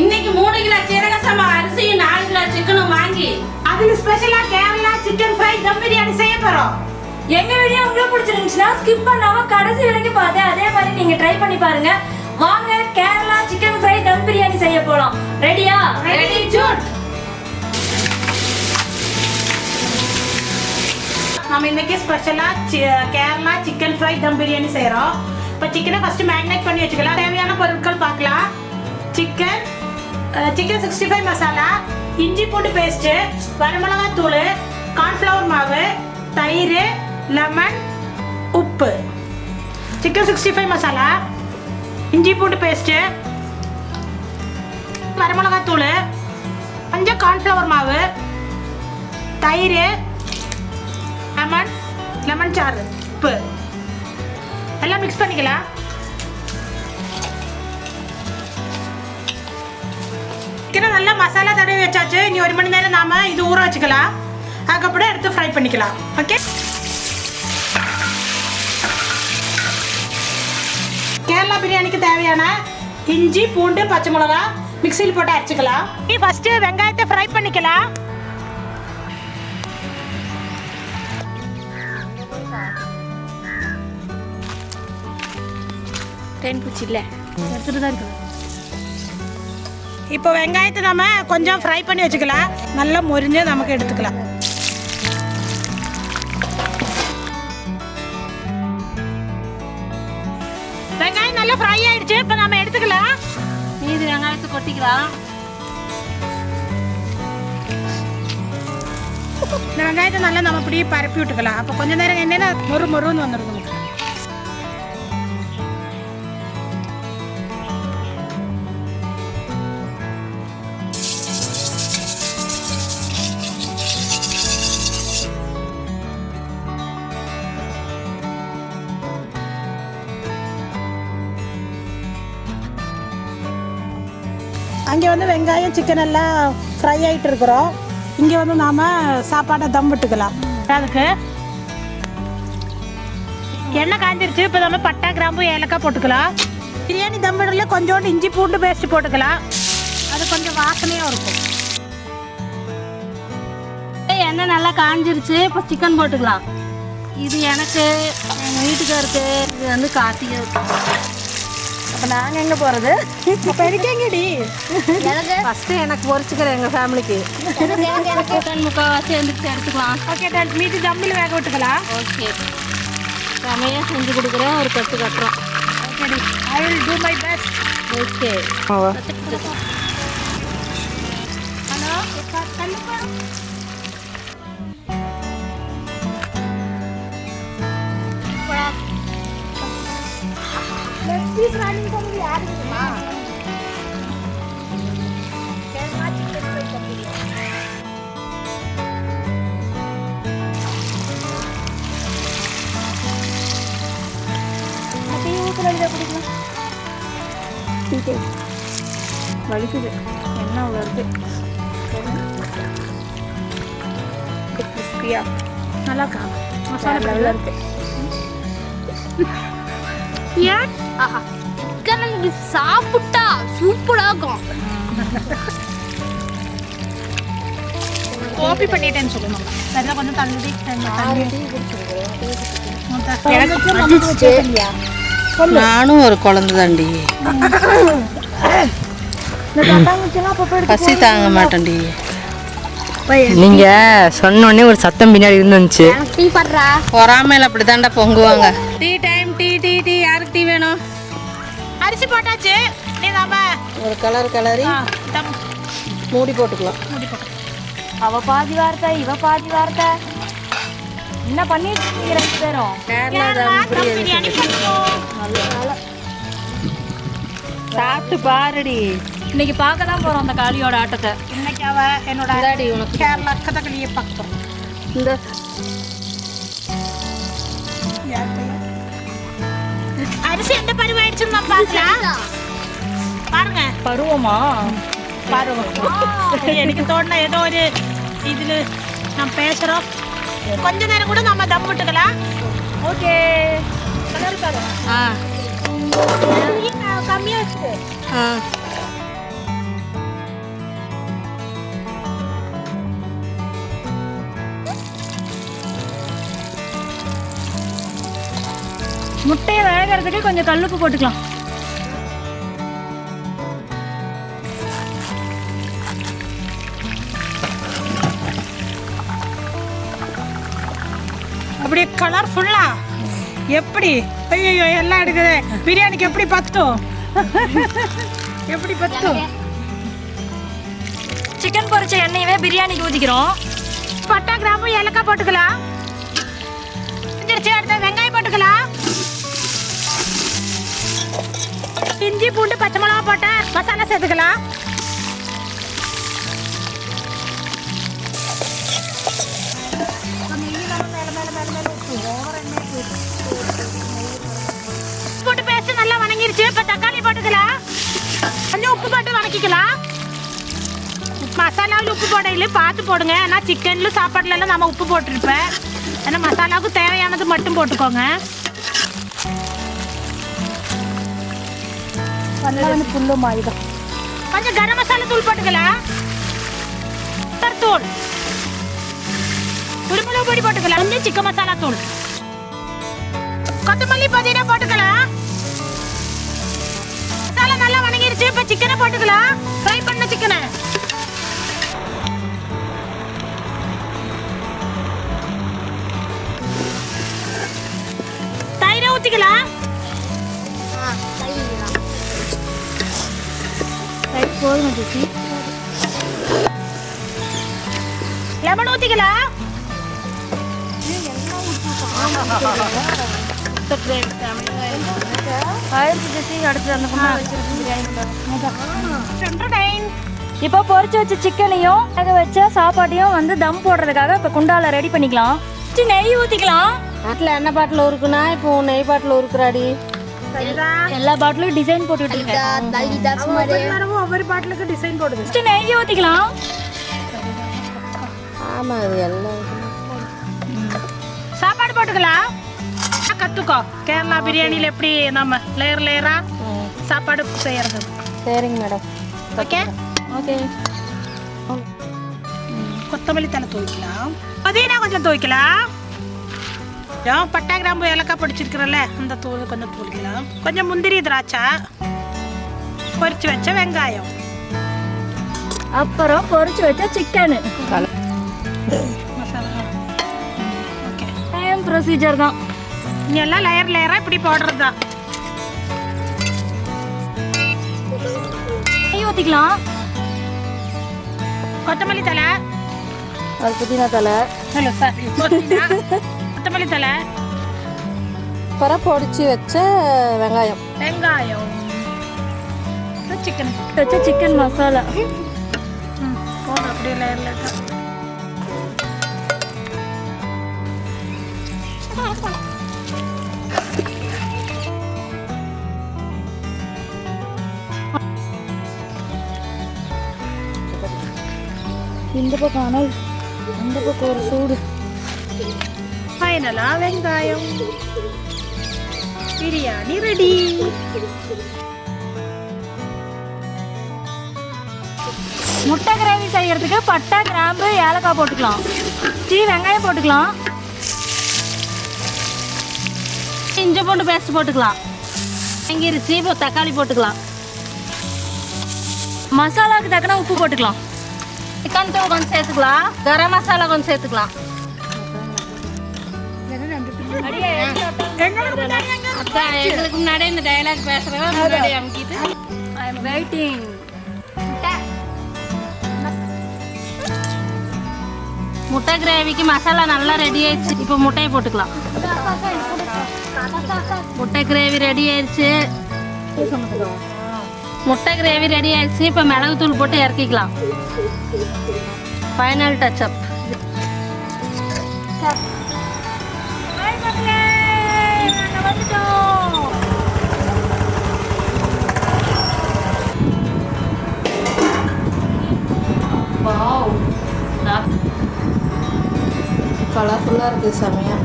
இன்னைக்கு மூணு கிலோ சீரக சம்பா அரிசியும் நாலு கிலோ சிக்கனும் வாங்கி அதுல ஸ்பெஷலா கேரளா சிக்கன் ஃப்ரை தம் பிரியாணி செய்ய போறோம். எங்க வீடியோ உங்களுக்கு பிடிச்சிருந்துச்சுன்னா ஸ்கிப் பண்ணாம கடைசி வரைக்கும் பார்த்து அதே மாதிரி நீங்க ட்ரை பண்ணி பாருங்க. வாங்க கேரளா சிக்கன் ஃப்ரை தம் பிரியாணி செய்ய போலாம் ரெடியா ரெடி ஜூட் நம்ம இன்னைக்கு ஸ்பெஷலா கேரளா சிக்கன் ஃப்ரை தம் பிரியாணி செய்றோம் இப்போ சிக்கனை ஃபர்ஸ்ட் மேரினேட் பண்ணி வச்சுக்கலாம். தேவையான பொருட்கள் பார்க்கலாம். Chicken chicken sixty five masala இஞ்சி பூண்டு பேஸ்ட்டு வரமிளகாய் தூள் கார்ன்ஃப்ளவர் மாவு தயிர் லெமன் உப்பு. சிக்கன் சிக்ஸ்டி ஃபைவ் மசாலா இஞ்சி பூண்டு பேஸ்ட்டு வரமிளகாய் தூள் கொஞ்சம் கார்ன்ஃப்ளவர் மாவு தயிர் லெமன் லெமன் சாறு உப்பு. எல்லாம் மிக்ஸ் பண்ணிக்கலாம். சிக்கனை நல்லா மசாலா தடவி வச்சாச்சு. இனி ஒரு மணி நேரம் நாம இது ஊற வச்சுக்கலாம். அதுக்கப்புறம் எடுத்து ஃப்ரை பண்ணிக்கலாம். ஓகே கேரளா பிரியாணிக்கு தேவையான இஞ்சி பூண்டு பச்சை மிளகா மிக்சியில் போட்டு அரைச்சிக்கலாம். ஃபர்ஸ்ட் வெங்காயத்தை ஃப்ரை பண்ணிக்கலாம். தேன் பூச்சி இல்ல? எடுத்துட்டு தான் இருக்கு இப்போ வெங்காயத்தை நம்ம கொஞ்சம் ஃப்ரை பண்ணி வச்சுக்கலாம். நல்லா முறிஞ்சு நமக்கு எடுத்துக்கலாம். வெங்காயம் நல்லா ஃப்ரை ஆயிடுச்சு இப்போ நம்ம எடுத்துக்கலாம். மீதி வெங்காயத்தை கொட்டிக்கலாம். இந்த வெங்காயத்தை நல்லா நம்ம அப்படியே பரப்பி விட்டுக்கலாம். அப்போ கொஞ்ச நேரம் என்னென்னா மொறு மொறுன்னு வந்துடும் அங்கே வந்து வெங்காயம் சிக்கன் எல்லாம் ஃப்ரை ஆகிட்டு இருக்கிறோம் இங்கே வந்து நாம் சாப்பாடை தம் விட்டுக்கலாம். அதுக்கு எண்ணெய் காஞ்சிருச்சு இப்போ நம்ம பட்டா கிராம்பு ஏலக்காய் போட்டுக்கலாம். பிரியாணி தம் விடல கொஞ்சோண்டு இஞ்சி பூண்டு பேஸ்ட் போட்டுக்கலாம். அது கொஞ்சம் வாசனையாக இருக்கும். எண்ணெய் நல்லா காஞ்சிருச்சு இப்போ சிக்கன் போட்டுக்கலாம். இது எனக்கு எங்கள் வீட்டுக்காருக்கு இது வந்து கார்த்திகை. அப்ப நாங்க எங்க போறது? இப்போ இருக்கேங்கடி எனக்கு? ஃபஸ்ட்டு எனக்கு பொரிச்சுக்கிறேன் எங்கள் ஃபேமிலிக்கு முக்கால்வாசி எழுந்திரிச்சு எடுத்துக்கலாம். ஓகே டன் மீதி தம்மில் வேக விட்டுக்கலாம் ஓகே செமையாக செஞ்சு கொடுக்குறேன் ஒரு கட்டு கட்டுறோம். ஓகேடி I will do my best okay hello வலிக்குது. என்ன வருது? கிறிஸ்பியா நல்லா இருக்கா? வேற லெவல்ல இருக்கு. ஏன்? ஆஹா. சிக்கன் சாப்பிட்டா சூப்பராக இருக்கும். காப்பி பண்ணிட்டேன்னு சொல்லணும் சரியா கொஞ்சம் தள்ளி நானும் ஒரு குழந்தை தாண்டி. பசி தாங்க மாட்டேன்டி. நீங்க சொன்ன உடனே ஒரு சத்தம் பின்னாடி இருந்துச்சு. பொறாமையில் அப்படி தாண்டா பொங்குவாங்க. டீ டைம் டீ வேணும். அரிசி போட்டாச்சு. நீ நாம ஒரு கலர் கலரி மூடி போட்டுக்கலாம். மூடி போட்டு. அவ பாதி வார்த்தை இவ பாதி வார்த்தை. என்ன பண்ணிட்டு இருக்கீங்க ரெண்டு பேரும்? சாப்பிட்டு பாருடி. இன்னைக்கு பார்க்க தான் போறோம் அந்த காளியோட ஆட்டத்தை. இன்னைக்கு அவ என்னோட கேரளா கதகளியை பார்க்குறோம் இந்த அரிசி எந்த பருவாயிடுச்சுன்னு நம்ம பார்க்கலாம் பாருங்க. பருவமா? பருவம். எனக்கு தோணுன ஏதோ ஒரு இதுல நம்ம பேசுறோம். கொஞ்ச நேரம் கூட நம்ம தம் விட்டுக்கலாம். ஓகே. ஆ. கம்மியா இருக்கு. ஆ. முட்டையை வேகிறதுக்கு கொஞ்சம் கல்லுப்பு போட்டுக்கலாம். அப்படியே கலர்ஃபுல்லா எப்படி? ஐயோ எல்லாம் எடுக்குது பிரியாணிக்கு எப்படி பத்தும்? எப்படி பத்தும்? சிக்கன் பொரிச்ச எண்ணெயவே பிரியாணிக்கு ஊற்றிக்கிறோம் பட்டா கிராம்பு ஏலக்காய் போட்டுக்கலாம். ரெண்டு பச்சை மிளகா போட்டேன் மசாலா சேர்த்துக்கலாம். போட்டு பேஸ்ட் நல்லா வணங்கிருச்சு. இப்ப தக்காளி போட்டுக்கலாம். கொஞ்சம் உப்பு போட்டு வணக்கிக்கலாம். மசாலாவில் உப்பு போடையில பார்த்து போடுங்க. ஏன்னா சிக்கன்ல சாப்பாடுல எல்லாம் நம்ம உப்பு போட்டிருப்பேன் ஏன்னா மசாலாவுக்கு தேவையானது மட்டும் போட்டுக்கோங்க. புல்லு மாயுதம் கொஞ்சம் கரம் மசாலா தூள் போட்டுக்கலாம். தூள். குருமிளகு பொடி போட்டுக்கலாம். கொஞ்சம் சிக்கன் மசாலா தூள். கொத்தமல்லி புதினா போட்டுக்கலாம். மசாலா நல்லா வணங்கிருச்சு. இப்போ சிக்கனை போட்டுக்கலாம். ஃப்ரை பண்ண சிக்கனை. தயிரை ஊற்றிக்கலாம் போதும் ஜெசி? லெமன் டைம் இப்போ பொரிச்சு வச்ச சிக்கனையும் வேக வச்ச சாப்பாட்டையும் வந்து தம் போடுறதுக்காக இப்போ குண்டால ரெடி பண்ணிக்கலாம். நெய் ஊற்றிக்கலாம் வீட்டில் எண்ணெய் பாட்டில் உருக்குனா? இப்போ நெய் பாட்டில் உருக்குறாடி. எல்லா பாட்டிலும் டிசைன் போட்டுட்டு இருக்கேன் ஒவ்வொரு ஒவ்வொரு பாட்டிலுக்கு டிசைன் போடுது. ஃபர்ஸ்ட் நெய் ஊற்றிக்கலாம் ஆமாம் அது எல்லாம். சாப்பாடு போட்டுக்கலாம். கத்துக்கோ. கேரளா பிரியாணியில் எப்படி நம்ம லேயர் லேயரா சாப்பாடு செய்யறது? சரிங்க மேடம். ஓகே ஓகே கொத்தமல்லி தலை துவைக்கலாம். புதினா கொஞ்சம் துவைக்கலாம். கொஞ்சம் பட்டா கிராம்பு ஏலக்காய் பிடிச்சிருக்கிறல்ல? அந்த தூள் கொஞ்சம் துவைக்கலாம் கொஞ்சம் முந்திரி திராட்சை. பொரிச்சு வச்ச வெங்காயம். அப்புறம் பொரிச்சு வச்ச chicken. Masala. Okay same procedure தான். எல்லாம் லேயர் லேயராக இப்படி போடுறது தான். நெய் ஊற்றிக்கலாம் கொத்தமல்லி தலை புதினா தலை ஹலோ சாரி கொத்தமல்லி தலை பர பொடிச்சு வச்ச வெங்காயம். வெங்காயம். சிக்கன் வச்ச சிக்கன் மசாலா போதும் அப்படியே லேயர் லேயர் இந்த பக்கம் அனல் அந்த பக்கம் ஒரு சூடு. ஃபைனலா வெங்காயம். பிரியாணி ரெடி முட்டை கிரேவி செய்யறதுக்கு பட்டை கிராம்பு ஏலக்காய் போட்டுக்கலாம். டீ வெங்காயம் போட்டுக்கலாம். இஞ்சி பூண்டு பேஸ்ட் போட்டுக்கலாம். வணங்கிருச்சு இப்போ தக்காளி போட்டுக்கலாம். மசாலாவுக்கு தக்கன உப்பு போட்டுக்கலாம். சிக்கன் தூள் கொஞ்சம் சேர்த்துக்கலாம். கரம் மசாலா கொஞ்சம் சேர்த்துக்கலாம். அதான் எங்களுக்கு முன்னாடி இந்த டைலாக் பேசுறவங்க முன்னாடி அமுக்கிட்டு ஐ எம் வெயிட்டிங் முட்டை. கிரேவிக்கு மசாலா நல்லா ரெடி ஆயிடுச்சு. இப்போ முட்டையை போட்டுக்கலாம். முட்டை கிரேவி ரெடி ஆயிடுச்சு. முட்டை கிரேவி ரெடி ஆயிடுச்சு. இப்போ மிளகு தூள் போட்டு இறக்கிக்கலாம். ஃபைனல் டச் கலர்ஃபுல்லாக இருக்குது செமையாக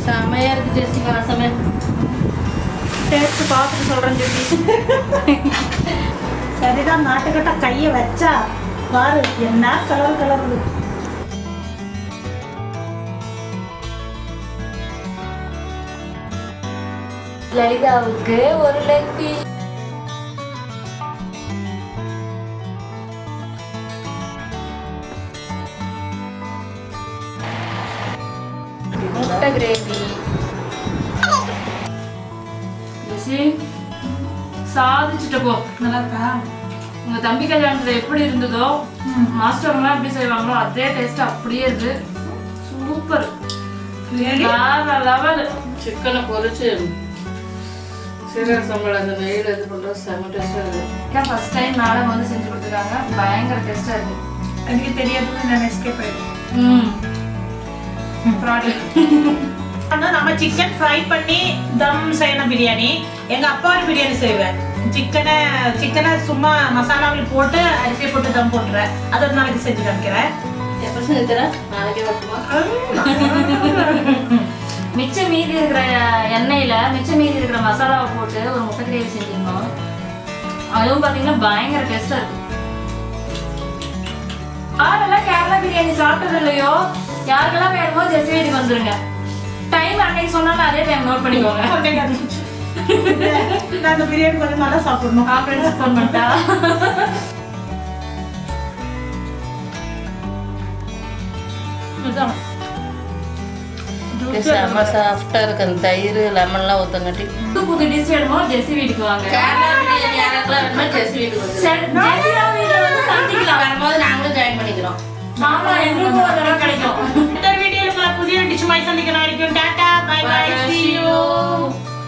செமையாக இருக்குது ஜெசிங்க ரசமே டேஸ்ட்டு பார்த்துட்டு சொல்கிறேன் ஜெசி. சரிதான் நாட்டுக்கிட்ட கையை வச்சா பாரு என்ன கலர் கலர் லலிதாவுக்கு ஒரு லெக் கிரேவி சாதிச்சுட்டு போ நல்லா இருக்கா உங்க தம்பி கல்யாணத்துல எப்படி இருந்ததோ மாஸ்டர்லாம் எப்படி செய்வாங்களோ அதே டேஸ்ட் அப்படியே இருக்கு. சூப்பர். வேற லெவல் சிக்கனை பொரிச்சு சீரக சம்பளம் அந்த நெய்யில் இது பண்ணுறது செம்ம டேஸ்ட்டாக இருக்குது ஃபர்ஸ்ட் டைம் மேடம் வந்து செஞ்சு கொடுத்துருக்காங்க? பயங்கர டேஸ்டா இருக்கு. எனக்கு தெரியாதுன்னு நான் எஸ்கேப் ஆயிடுவேன் ம். நம்ம சிக்கன் ஃப்ரை பண்ணி தம் செய்யணும் பிரியாணி. எங்க அப்பா ஒரு பிரியாணி செய்வேன் சிக்கனை சிக்கனை சும்மா மசாலாவில் போட்டு அரிசியை போட்டு தம் போட்டுறேன் அது ஒரு நாளைக்கு செஞ்சு காமிக்கிறேன். மிச்சம் மீதி இருக்கிற எண்ணெயில மிச்சம் மீதி இருக்கிற மசாலாவை போட்டு ஒரு முட்டை கிரேவி செஞ்சிருந்தோம் அதுவும் பாத்தீங்கன்னா பயங்கர டேஸ்டா இருக்கு. யாரெல்லாம் கேரளா பிரியாணி சாப்பிட்டது இல்லையோ? யாருக்கெல்லாம் வேணுமோ ஜெஸ்ட் வீட்டுக்கு வந்துருங்க. டைம் அன்னைக்கு சொன்னாலும் அதே டைம் நோட் பண்ணிக்கோங்க. நான் அந்த பிரியாணி கொஞ்சம் நல்லா சாப்பிடணும். கான்ஃபரன்ஸ் ஃபோன் பண்ணிட்டா. செம்ம இருக்கு. அந்த தயிர் லெமன்லாம் ஊற்றங்காட்டி புது புது டிஷ் வேணுமோ ஜெஸ்ஸி வீட்டுக்கு வாங்க. யாருக்கெல்லாம் வேணுமோ ஜெஸ் வீட்டுக்கு வந்து சந்திக்கலாம். வரும்போது நாங்களும் ஜாயின் பண்ணிக்கிறோம். ஆமா எங்களுக்கும் ஒரு தடவை கிடைக்கும் இந்த வீடியோல புதிய டிஷ் மாதிரி சந்திக்கிற வரைக்கும் tata bye bye Bye, see see you you.